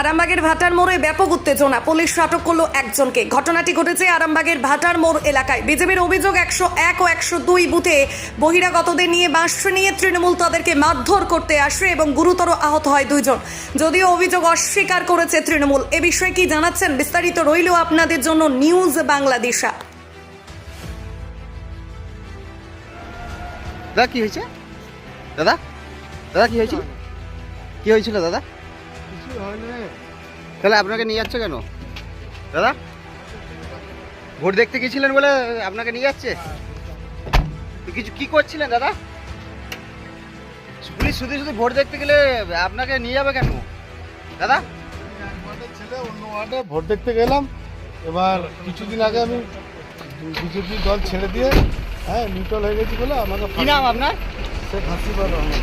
আরামবাগের ভাটার মোড়ে ব্যাপক উত্তেজনা। পুলিশ আটক করল একজনকে। ঘটনাটি ঘটেছে আরামবাগের ভাটার মোড় এলাকায়। বিজেপির অভিযোগ একশো এক ও একশো দুই বুথে বহিরাগতদের নিয়ে বাঁশ নিয়ে তৃণমূল তাদেরকে মারধর করতে আসে এবং গুরুতর আহত হয় দুইজন। যদিও অভিযোগ অস্বীকার করেছে তৃণমূল। এ বিষয়ে কি জানাচ্ছেন বিস্তারিত রইল আপনাদের জন্য নিউজ বাংলাদেশা। দাদা, কি হয়েছে? দাদা? দাদা, কি হয়েছিল? কি হয়েছিল, দাদা? তাহলে আপনাকে নিয়ে যাচ্ছে কেন? দাদা? ভোট দেখতে গেছিলেন বলে আপনাকে নিয়ে যাচ্ছে? কিছু কি করছিলেন দাদা? পুলিশ শুধু শুধু ভোট দেখতে গেলে আপনাকে নিয়ে যাবে কেন? দাদা? ছেলে অন্য ওয়ার্ডে ভোট দেখতে গেলাম। এবার কিছুদিন আগে আমি বিজেপি দল ছেড়ে দিয়ে হ্যাঁ নিউট্রাল হয়ে গেছি বলে আমাকে কি নাম আপনার? শেখ হাসিবুর রহমান।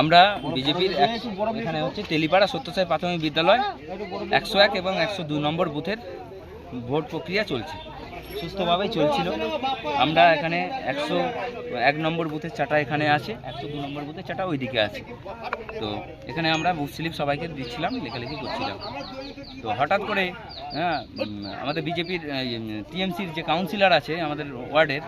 আমরা বিজেপির এখানে হচ্ছে তেলিপাড়া সত্যসাই প্রাথমিক বিদ্যালয় একশো এক এবং একশো দুই নম্বর বুথের ভোট প্রক্রিয়া চলছে। সুস্থভাবেই চলছিল। আমরা এখানে একশো এক নম্বর বুথের চাটা এখানে আছে একশো দু নম্বর বুথের চাটা ওইদিকে আছে। তো এখানে আমরা বুথ স্লিপ সবাইকে দিচ্ছিলাম লেখালেখি করছিলাম। তো হঠাৎ করে হ্যাঁ আমাদের বিজেপির টিএমসির যে কাউন্সিলর আছে আমাদের ওয়ার্ডের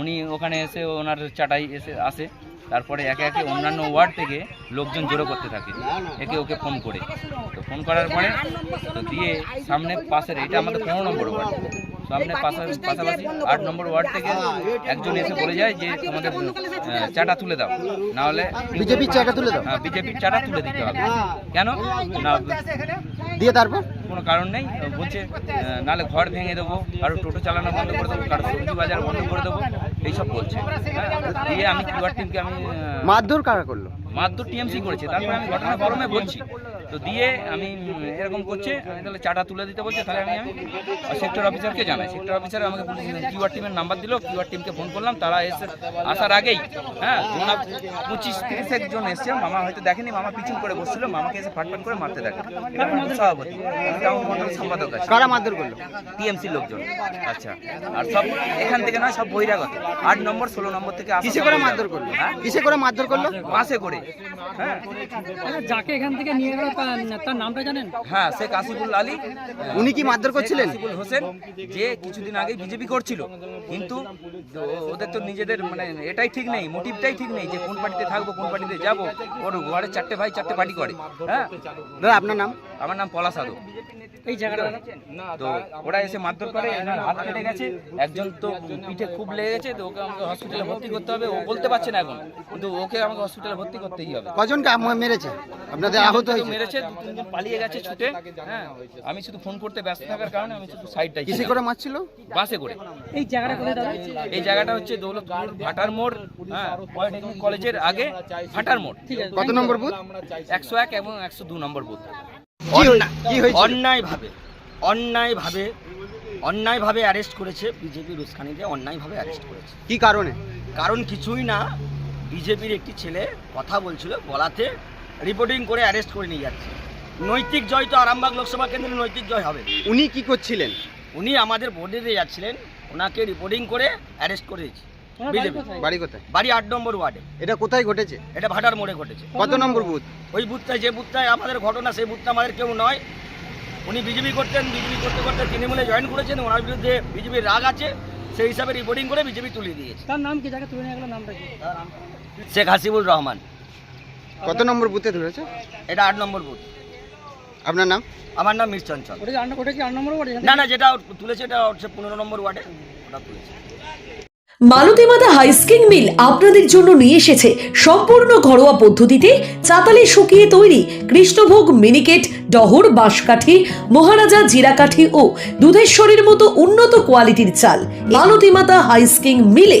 উনি ওখানে এসে ওনার চাটাই এসে আসে। তারপরে একে একে অন্যান্য ওয়ার্ড থেকে লোকজন জড়ো করতে থাকে একে ওকে ফোন করে। তো ফোন করার পরে তো দিয়ে সামনে পাশের এটা আমাদের পনেরো নম্বর ওয়ার্ড। সামনে পাশা- পাশাপাশি আট নম্বর ওয়ার্ড থেকে একজন এসে বলে যায় যে তোমাদের চাটা তুলে দাও। না হলে বিজেপির চাটা তুলে দাও। হ্যাঁ বিজেপির চাটা তুলে দিতে হবে। কেন? না দিয়ে তারপর? কোনো কারণ নেই। বলছে নাহলে ঘর ভেঙে দেবো কারও টোটো চালানো বন্ধ করে দেবো কারও সবজি বাজার বন্ধ করে দেবো। এইসব বলছে। দিয়ে আমি কিউআর টিমকে আমি মারধর কারা করল? মারধর টিএমসি করেছে। তারপরে আমি ঘটনা গরমে বলছি। তো দিয়ে আমি এরকম করছে আমি তাহলে চাটা তুলে দিতে বলছে তাহলে আমি আমি সেক্টর অফিসারকে জানাই। সেক্টর অফিসার আমাকে কিউআর টিমের নাম্বার দিল কিউআর টিমকে ফোন করলাম তারা এসে আসার আগেই হ্যাঁ গোনা পঁচিশ তিরিশ একজন এসছে মামা হয়তো দেখেনি মামা পিছন করে বসছিল মামাকে এসে ফাটফাট করে মারতে দেখে। সভাপতি। সম্পাদক আছে। কারা মারধর করল? টিএমসি লোকজন। আচ্ছা আর সব এখান থেকে নয় সব বহিরাগত। আট নম্বর ষোলো নম্বর থেকে কিসে করে মারধর করল? হ্যাঁ? কিসে করে মারধর করল? বাসে করে। হ্যাঁ? আচ্ছা, যাকে এখান থেকে নিয়ে গেল তার নামটা জানেন? হ্যাঁ শেখ আসিফুল আলী উনি কি মারধর করছিলেন? আসিফুল হোসেন যে কিছুদিন আগে বিজেপি করছিল। কিন্তু ওদের তো নিজেদের মানে এটাই ঠিক নেই মোটিভটাই ঠিক নেই যে কোন পার্টিতে থাকব কোন পার্টিতে যাব। ওর ঘরে চারটে ভাই চারটে পার্টি করে হ্যাঁ? দাদা আপনার নাম? আমার নাম পলাশ আদো এই জায়গাটা তো ওরা এসে মারধর করে এনার হাত কেটে গেছে। একজন তো পিঠে খুব লেগে গেছে তো ওকে আমাকে হসপিটালে ভর্তি করতে হবে। ও বলতে পারছে না এখন কিন্তু ওকে আমাকে হসপিটালে ভর্তি করতেই হবে। কজনকে মেরেছে? আপনাদের আহত হয়েছে? মেরেছে। দু তিনজন পালিয়ে গেছে ছুটে। হ্যাঁ। আমি শুধু ফোন করতে ব্যস্ত থাকার কারণে আমি শুধু সাইডটাই কিসে করে মারছিল বাসে করে। এই জায়গাটা এই জায়গাটা হচ্ছে দৌলতপুর ভাটার মোড় হ্যাঁ পলিটেকনিক কলেজের আগে ভাটার মোড়। ঠিক আছে। কত নম্বর বুথ? একশো এক এবং একশো দু নম্বর বুথ। অন্যায়ভাবে অন্যায়ভাবে অন্যায়ভাবে অ্যারেস্ট করেছে বিজেপির অন্যায়ভাবে অ্যারেস্ট করেছে। কি কারণে? কারণ কিছুই না বিজেপির একটি ছেলে কথা বলছিল বলাতে রিপোর্টিং করে অ্যারেস্ট করে নিয়ে যাচ্ছে। নৈতিক জয় তো আরামবাগ লোকসভা কেন্দ্রে নৈতিক জয় হবে। উনি কি করছিলেন? উনি আমাদের বোর্ডে দিয়ে যাচ্ছিলেন ওনাকে রিপোর্টিং করে অ্যারেস্ট করেছে ওনার বাড়ি কোথায়? বাড়ি আট নম্বর ওয়ার্ডে। এটা কোথায় ঘটেছে? এটা ভাটার মোড়ে ঘটেছে। কত নম্বর বুথ? ওই বুথটায় যে বুথটায় আমাদের ঘটনা সেই বুথটা আমাদের কেউ নয়। উনি বিজেপি করতেন বিজেপি করতে করতে তৃণমূলে জয়েন করেছেন ওনার বিরুদ্ধে বিজেপির রাগ আছে সেই হিসাবে রিপোর্টিং করে বিজেপি তুলে দিয়েছে। তার নাম কি? যাকে তুলে নিয়ে গেল নামটা কি? শেখ হাসিবুর রহমান। কত নম্বর বুথে ধরেছে? এটা আট নম্বর বুথ। আপনার নাম? আমার নাম মির চঞ্চল। না না যেটা তুলেছে এটা হচ্ছে পনেরো নম্বর ওয়ার্ডে। ওটা তুলেছে। মালতীমাতা হাইস্কিং মিল আপনাদের জন্য নিয়ে এসেছে সম্পূর্ণ ঘরোয়া পদ্ধতিতে চাতালে শুকিয়ে তৈরি কৃষ্ণভোগ মিনিকেট ডহর বাঁশকাঠি মহারাজা জিরাকাঠি ও দুধেশ্বরীর মতো উন্নত কোয়ালিটির চাল। মালতীমাতা হাইস্কিং মিলে